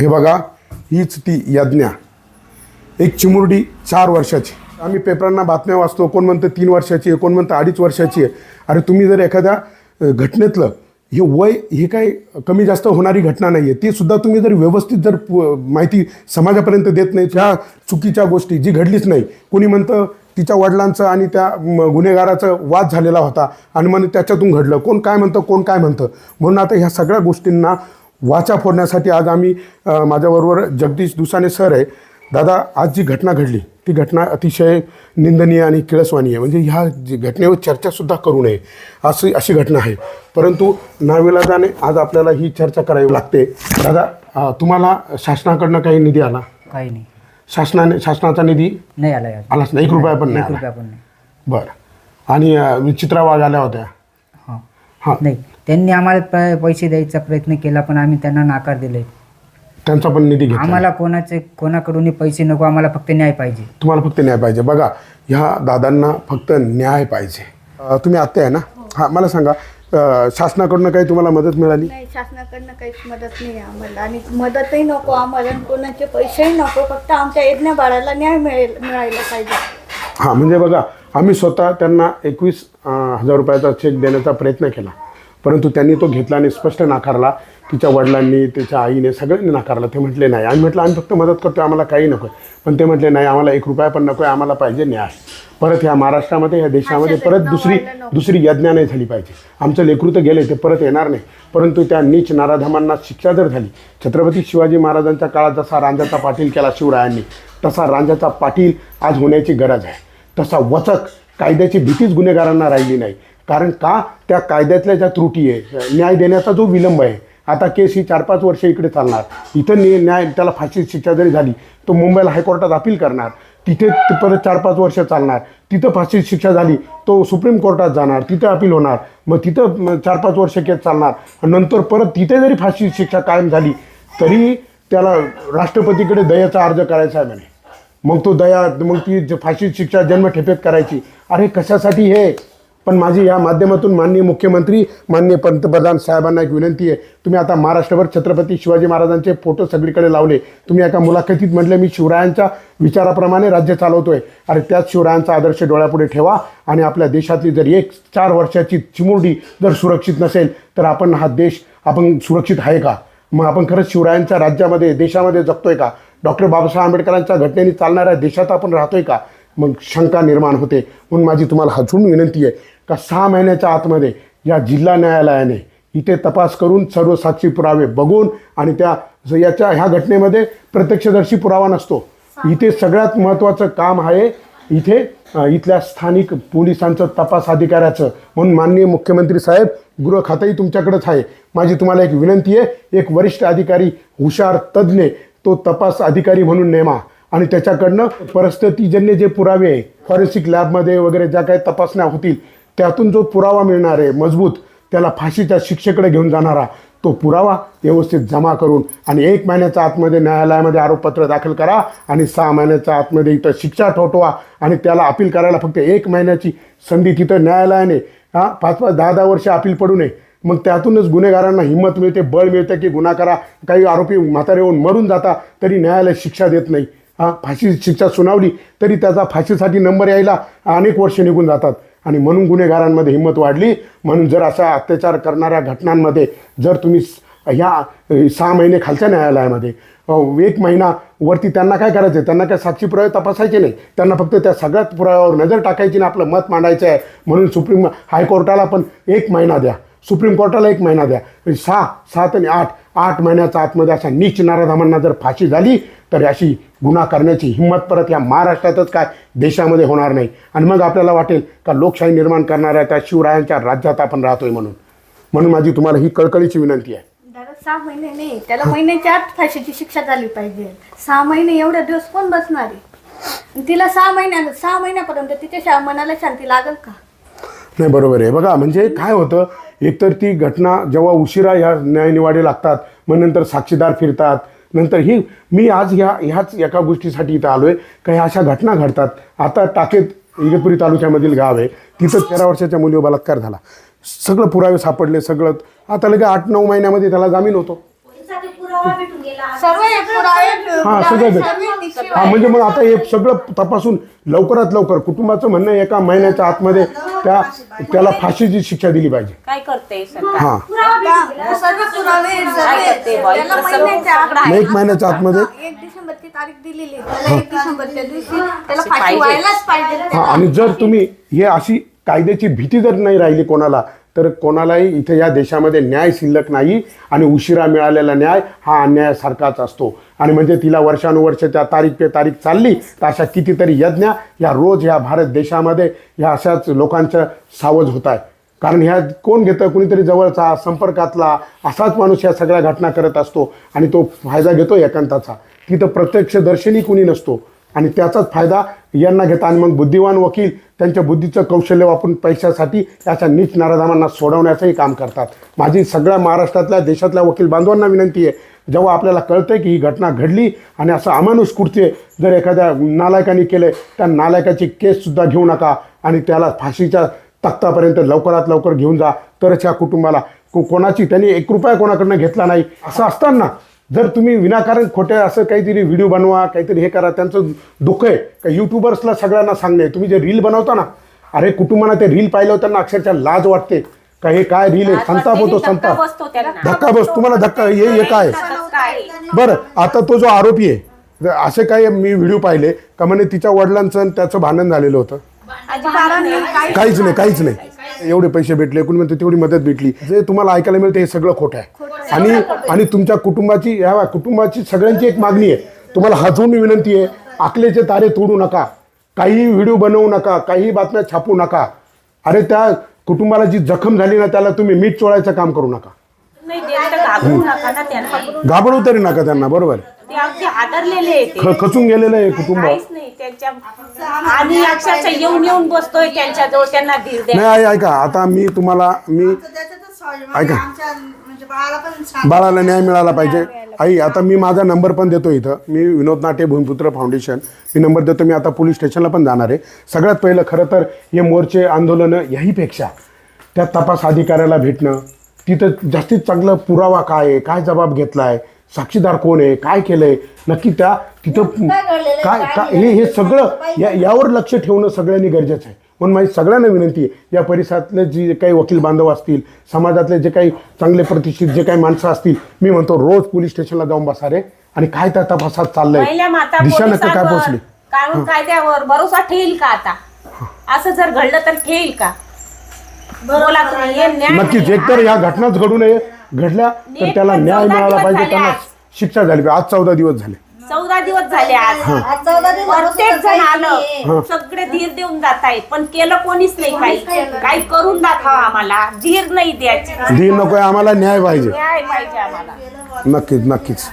हे बघा हीच ती यज्ञा. एक चिमुरडी चार वर्षाची. आम्ही पेपरांना बातम्या वाचतो कोण म्हणतं तीन वर्षाची आहे कोण म्हणतं अडीच वर्षाची आहे. अरे तुम्ही जर एखाद्या घटनेतलं हे वय हे काय कमी जास्त होणारी घटना नाही आहे ती सुद्धा तुम्ही जर व्यवस्थित जर माहिती समाजापर्यंत देत नाही त्या चुकीच्या गोष्टी जी घडलीच नाही. कोणी म्हणतं तिच्या वडिलांचं आणि त्या गुन्हेगाराचं वाद झालेला होता आणि मग त्याच्यातून घडलं. कोण काय म्हणतं कोण काय म्हणतं. म्हणून आता ह्या सगळ्या गोष्टींना वाचा फोडण्यासाठी आज आम्ही माझ्याबरोबर जगदीश दुसाने सर आहे. दादा आज जी घटना घडली ती घटना अतिशय निंदनीय आणि किळसवानी आहे म्हणजे ह्या जी घटनेवर चर्चासुद्धा करू नये अशी अशी घटना आहे. परंतु नाविलाजाने आज आपल्याला ही चर्चा करावी लागते. दादा तुम्हाला शासनाकडनं काही निधी आला? काही नाही. शासनाने शासनाचा निधी नाही आला आलाच नाही एक रुपया पण नाही. बरं. आणि अ, विचित्रा वाघ आल्या होत्या. हां. हां. नाही. त्यांनी आम्हाला प- पैसे द्यायचा प्रयत्न केला पण आम्ही त्यांना नाकार दिले. त्यांचा पण निधी घेतला. आम्हाला कोणाचे कोणाकडून पैसे नको आम्हाला फक्त न्याय पाहिजे. तुम्हाला फक्त न्याय पाहिजे. बघा ह्या दादांना फक्त न्याय पाहिजे. अ, तुम्ही आत्या आहे ना? हां. मला सांगा अ, शासनाकडनं काही तुम्हाला मदत मिळाली? नाही शासनाकडनं काहीच मदत नाही आम्हाला. आणि मदतही नको आम्हाला आणि कोणाचे पैसेही नको फक्त आमच्या यज्ञ बाळाला न्याय मिळेल मिळायला पाहिजे. हां म्हणजे बघा आम्ही स्वतः त्यांना एकवीस हजार रुपयाचा चेक देण्याचा प्रयत्न केला. परंतु त्यांनी तो घेतला आणि स्पष्ट नाकारला तिच्या वडिलांनी तिच्या आईने सगळ्यांनी नाकारला. ते म्हटले नाही. आम्ही म्हटलं आम्ही फक्त मदत करतो आम्हाला काही नको पण ते म्हटले नाही आम्हाला एक रुपया पण नको आहे आम्हाला पाहिजे न्याय. परत ह्या महाराष्ट्रामध्ये ह्या देशामध्ये परत दुसरी दुसरी यज्ञा नाही झाली पाहिजे. आमचं लेकरू तर गेले ते परत येणार नाही. परंतु त्या नीच नाराधमांना शिक्षा जर झाली छत्रपती शिवाजी महाराजांच्या काळात जसा रांजाचा पाटील केला शिवरायांनी तसा रांजाचा पाटील आज होण्याची गरज आहे. तसा वचक कायद्याची भीतीच गुन्हेगारांना राहिली नाही. कारण का? त्या कायद्यातल्या ज्या त्रुटी आहे न्याय देण्याचा जो विलंब आहे आता केस ही चार पाच वर्ष इकडे चालणार. इथं नि न्याय त्याला फाशी शिक्षा जरी झाली तो मुंबईला हायकोर्टात अपील करणार. तिथे परत चार पाच वर्ष चालणार. तिथं फाशी शिक्षा झाली तो सुप्रीम कोर्टात जाणार तिथं अपील होणार. मग तिथं चार पाच वर्ष केस चालणार. नंतर परत तिथे जरी फाशी शिक्षा कायम झाली तरी त्याला राष्ट्रपतीकडे दयाचा अर्ज करायचा आहे म्हणे. मग तो दया मग ती ज- फाशी शिक्षा जन्मठेपेत करायची. अरे कशासाठी हे? पण माझी या माध्यमातून माननीय मुख्यमंत्री माननीय पंतप्रधान साहेबांना एक विनंती आहे. तुम्ही आता महाराष्ट्रभर छत्रपती शिवाजी महाराजांचे फोटो सगळीकडे लावले. तुम्ही एका मुलाखतीत म्हटले मी शिवरायांच्या विचाराप्रमाणे राज्य चालवतोय. अरे त्याच शिवरायांचा आदर्श डोळ्यापुढे ठेवा आणि आपल्या देशातली जर एक चार वर्षाची चिमुरडी जर सुरक्षित नसेल तर आपण हा देश आपण सुरक्षित आहे का? मग आपण खरंच शिवरायांच्या राज्यामध्ये देशामध्ये जगतोय का? डॉक्टर बाबासाहेब आंबेडकरांच्या घटनेने चालणाऱ्या देशात आपण राहतोय का? मग शंका निर्माण होते. म्हणून माझी तुम्हाला हजून विनंती आहे का सहा महिन्याच्या आतमध्ये या जिल्हा न्यायालयाने इथे तपास करून सर्व साक्षी पुरावे बघून आणि त्या याच्या ह्या घटनेमध्ये प्रत्यक्षदर्शी पुरावा नसतो. इथे सगळ्यात महत्त्वाचं काम आहे इथे इथल्या स्थानिक पोलिसांचं तपास अधिकाऱ्याचं. म्हणून माननीय मुख्यमंत्री साहेब गृह खातंही तुमच्याकडेच आहे. माझी तुम्हाला एक विनंती आहे एक वरिष्ठ अधिकारी हुशार तज्ज्ञ तो तपास अधिकारी म्हणून नेमा. आणि त्याच्याकडनं परिस्थितीजन्य जे पुरावे आहे फॉरेन्सिक लॅबमध्ये वगैरे ज्या काही तपासण्या होतील त्यातून जो पुरावा मिळणार आहे मजबूत त्याला फाशीच्या शिक्षेकडे घेऊन जाणारा तो पुरावा व्यवस्थित जमा करून आणि एक महिन्याच्या आतमध्ये न्यायालयामध्ये आरोपपत्र दाखल करा आणि सहा महिन्याच्या आतमध्ये इथं शिक्षा ठोठवा आणि त्याला अपील करायला फक्त एक महिन्याची संधी तिथं न्यायालयाने हां पाच पाच दहा दहा वर्ष अपील पडू नये. मग त्यातूनच गुन्हेगारांना हिंमत मिळते बळ मिळते की गुन्हा करा. काही आरोपी म्हातारे होऊन मरून जाता तरी न्यायालय शिक्षा देत नाही. हा फाशी शिक्षा सुनावली तरी त्याचा फाशीसाठी नंबर यायला अनेक वर्ष निघून जातात. आणि म्हणून गुन्हेगारांमध्ये हिंमत वाढली. म्हणून जर अशा अत्याचार करणाऱ्या घटनांमध्ये जर तुम्ही ह्या सहा महिने खालच्या न्यायालयामध्ये एक महिना वरती त्यांना काय करायचं आहे त्यांना काय साक्षी पुरावे तपासायचे नाही? त्यांना फक्त त्या सगळ्यात पुराव्यावर नजर टाकायची आणि आपलं मत मांडायचं आहे. म्हणून सुप्रीम हायकोर्टाला पण एक महिना द्या. सुप्रीम कोर्टाला एक महिना द्या. सहा सात आणि आठ आठ महिन्याच्या आतमध्ये अशा नीच नाराधामांना जर फाशी झाली तर अशी गुन्हा करण्याची हिंमत परत या महाराष्ट्रातच काय देशामध्ये होणार नाही. आणि मग आपल्याला वाटेल का लोकशाही निर्माण करणाऱ्या त्या शिवरायांच्या राज्यात आपण राहतोय म्हणून. म्हणून माझी तुम्हाला ही कळकळीची विनंती आहे. दादा सहा महिने नाही त्याला महिन्याच्या आत फाशीची शिक्षा झाली पाहिजे. सहा महिने एवढे दिवस कोण बसणार आहे? तिला सहा महिन्या सहा महिन्यापर्यंत तिच्या शा- मनाला शांती लागेल का? नाही बरोबर आहे. बघा म्हणजे काय होतं एकतर ती घटना जेव्हा उशिरा ह्या न्यायनिवाडे लागतात मग नंतर साक्षीदार फिरतात नंतर ही मी आज ह्या ह्याच एका गोष्टीसाठी इथं आलो आहे का ह्या अशा घटना घडतात. आता टाकेत इगतपुरी तालुक्यामधील गाव आहे तिथं तेरा वर्षाच्या मुलीवर बलात्कार झाला. सगळं पुरावे सापडले सगळं आता लगे आठ नऊ महिन्यामध्ये त्याला जामीन होतो. सर्व हे पुरावे हा सगळं हा म्हणजे मग आता हे सगळं तपासून लवकरात लवकर कुटुंबाचं म्हणणं आहे एका महिन्याच्या आतमध्ये त्या त्याला फाशीची शिक्षा दिली पाहिजे. काय करते सरकार? हा. सर्व पुरावे काय करते बाई? त्याला प्रसंग महिन्याच्या आत- सगळं मग एक महिन्याच्या आतमध्ये? एक डिसेंबरची तारीख दिलेली आहे. त्याला एक डिसेंबरच्या दिवशी त्याला अशी फाशी पाहिजे. व्हायलाच पाहिजे. हा आणि जर तुम्ही हे अशी कायद्याची भीती जर नाही राहिली कोणाला तर कोणालाही इथे या देशामध्ये न्याय शिल्लक नाही आणि उशिरा मिळालेला न्याय हा अन्यायासारखाच असतो. आणि म्हणजे तिला वर्षानुवर्ष त्या तारीख पे तारीख चालली तर अशा कितीतरी यज्ञ या रोज ह्या भारत देशामध्ये ह्या अशाच लोकांचं सावज होत आहे. कारण ह्या कोण घेतं? कुणीतरी जवळचा संपर्कातला असाच माणूस ह्या सगळ्या घटना करत असतो आणि तो फायदा घेतो एकांताचा. तिथं प्रत्यक्षदर्शनी कुणी नसतो. आणि त्याचाच फायदा यांना घेता आणि मग बुद्धिवान वकील त्यांच्या बुद्धीचं कौशल्य वापरून पैशासाठी याच्या नीच नाराधामांना सोडवण्याचंही काम करतात. माझी सगळ्या महाराष्ट्रातल्या देशातल्या वकील बांधवांना विनंती आहे जेव्हा आपल्याला कळतं की ही घटना घडली आणि असं अमानुष कृत्य जर एखाद्या नालायकाने केले त्या नालायकाची केससुद्धा घेऊ नका आणि त्याला फाशीच्या तख्तापर्यंत लवकरात लवकर घेऊन जा तरच ह्या कुटुंबाला को कोणाची त्यांनी एक रुपया कोणाकडनं घेतला नाही असं असताना जर तुम्ही विनाकारण खोट्या असं काहीतरी व्हिडिओ बनवा काहीतरी हे करा त्यांचं दुःख आहे. का यूट्यूबर्सला सगळ्यांना सांगणे तुम्ही जे रील बनवता ना अरे कुटुंबाला ते रील पाहिलं त्यांना अक्षरशः लाज वाटते. का हे काय रील आहे? संताप होतो संताप. धक्का बस तुम्हाला धक्का हे हे काय. बरं आता तो जो आरोपी आहे जर असे काही मी व्हिडिओ पाहिले का म्हणे तिच्या वडिलांचं आणि त्याचं भांडण झालेलं होतं. काहीच नाही. काहीच नाही. एवढे पैसे भेटले कुणी म्हणते तेवढी मदत भेटली. जे तुम्हाला ऐकायला मिळते हे सगळं खोटं आहे. आणि आणि तुमच्या कुटुंबाची ह्या कुटुंबाची सगळ्यांची एक मागणी आहे. तुम्हाला हातून विनंती आहे आकलेचे तारे तोडू नका. काही व्हिडिओ बनवू नका काही बातम्या छापू नका. अरे त्या कुटुंबाला जी जखम झाली ना त्याला तुम्ही मीठ चोळायचं काम करू नका. नाही देत तर घाबरू नका ना त्यांना घाबरू तरी नका त्यांना बरोबर. ते अगदी हादरलेले आहे ते. ख- खचून गेलेलं आहे कुटुंब. नाही त्यांच्या आणि अक्षरशः येऊन येऊन बसतोय त्यांच्याजवळ त्यांना धीर द्या. नाही आई ऐका आता मी तुम्हाला मी ऐका. म्हणजे बाळाला पण छान बाळाला न्याय मिळाला पाहिजे. आई आता मी माझा नंबर पण देतो इथं. मी विनोद नाटे भूमिपुत्र फाउंडेशन. मी नंबर देतो मी आता पोलीस स्टेशनला पण जाणार आहे. सगळ्यात पहिलं खरं तर हे मोर्चे आंदोलनं याहीपेक्षा त्या तपास अधिकाऱ्याला भेटणं तिथं जास्तीत चांगलं पुरावा काय आहे काय जबाब घेतला आहे साक्षीदार कोण आहे काय केलंय नक्की त्या तिथं काय काय हे हे सगळं. या यावर लक्ष ठेवणं सगळ्यांनी गरजेचं आहे. म्हणून माझी सगळ्यांना विनंती आहे या परिसरातले जे काही वकील बांधव असतील समाजातले जे काही चांगले प्रतिष्ठित जे काही माणसं असतील मी म्हणतो रोज पोलीस स्टेशनला जाऊन बसा रे. आणि काय त्या तपासात पहिल्या चाललंय माता दिशा नक्की काय पोलिसांवर, कानून कायद्यावर भरोसा ठेईल का आता? असं जर घडलं तर ठेईल का? बोला तुम्ही हे न्याय नक्कीच नाही. एकतर या घटनाच घडू नये. घडल्या तर नीट त्याला पण न्याय चौदा मिळाला दिवस पाहिजे झाले त्यांना आज. शिक्षा झाली पाहिजे. आज चौदा दिवस झाले. चौदा दिवस झाले आज. आज चौदा दिवस प्रत्येक जण आलं. सगळे धीर देऊन जात आहेत. पण केलं कोणीच नाही काही. काही करून दाखवा आम्हाला. धीर नाही द्यायची. दिन नको आम्हाला न्याय पाहिजे. न्याय पाहिजे आम्हाला. नक्कीच नक्कीच.